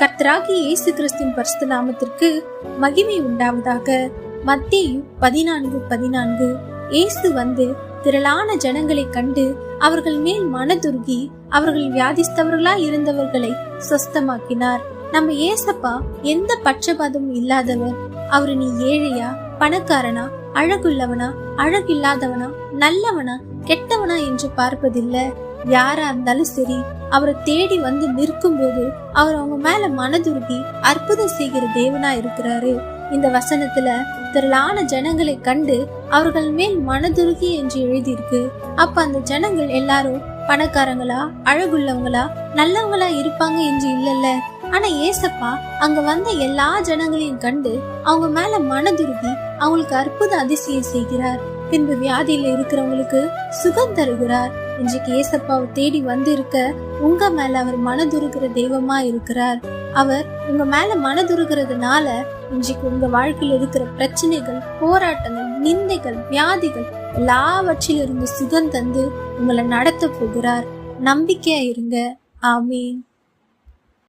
கர்த்தராகி இயேசு கிறிஸ்தின் பரிசுத்த நாமத்திற்கு மகிமை உண்டாவதாக மத்தேயு பதினான்கு பதினான்கு. இயேசு வந்து திரளான ஜனங்களை கண்டு அவர்கள் மேல் மனதுருகி அவர்கள் வியாதிஸ்தவர்களா இருந்தவர்களை சொஸ்தமாக்கினார். நம்ம ஏசப்பா எந்த பட்சபாதமும் இல்லாதவர். அவரு நீ ஏழையா பணக்காரனா அழகுள்ளவனா அழகில்லாதவனா நல்லவனா கெட்டவனா என்று பார்ப்பதில்லை. யாரா இருந்தாலும் சரி அவரை தேடி வந்து நிற்கும் போது அவர் அவங்க மேல மனதுருகி அற்புதம் செய்கிற தேவனா இருக்கிறாரு. இந்த வசனத்துல திரளான ஜனங்களை கண்டு அவர்கள் மேல் மனதுருகி என்று எழுதியிருக்கு. அப்ப அந்த ஜனங்கள் எல்லாரும் பணக்காரங்களா அழகுள்ளவங்களா நல்லவங்களா இருப்பாங்க என்று இல்லல்ல. ஆனா ஏசப்பா அங்க வந்த எல்லா ஜனங்களையும் கண்டு அவங்க மேல மனதுருகி அவங்களுக்கு அற்புத அதிசயம் செய்கிறார். பின்பு வியாதியில இருக்கிறவங்களுக்கு சுகம் தருகிறார் இன்றைக்கு ஏசப்பாவை தேடி வந்து இருக்க உங்க மேல அவர் மனதுருகிற தெய்வமா இருக்கிறார். அவர் உங்க மேல மனதுருகிறதுனால இன்றைக்கு உங்க வாழ்க்கையில் இருக்கிற பிரச்சனைகள் போராட்டங்கள் நிந்தைகள் வியாதிகள் எல்லாவற்றிலிருந்து சுகம் தந்து உங்களை நடத்த போகிறார். நம்பிக்கையா இருங்க. ஆமீன்.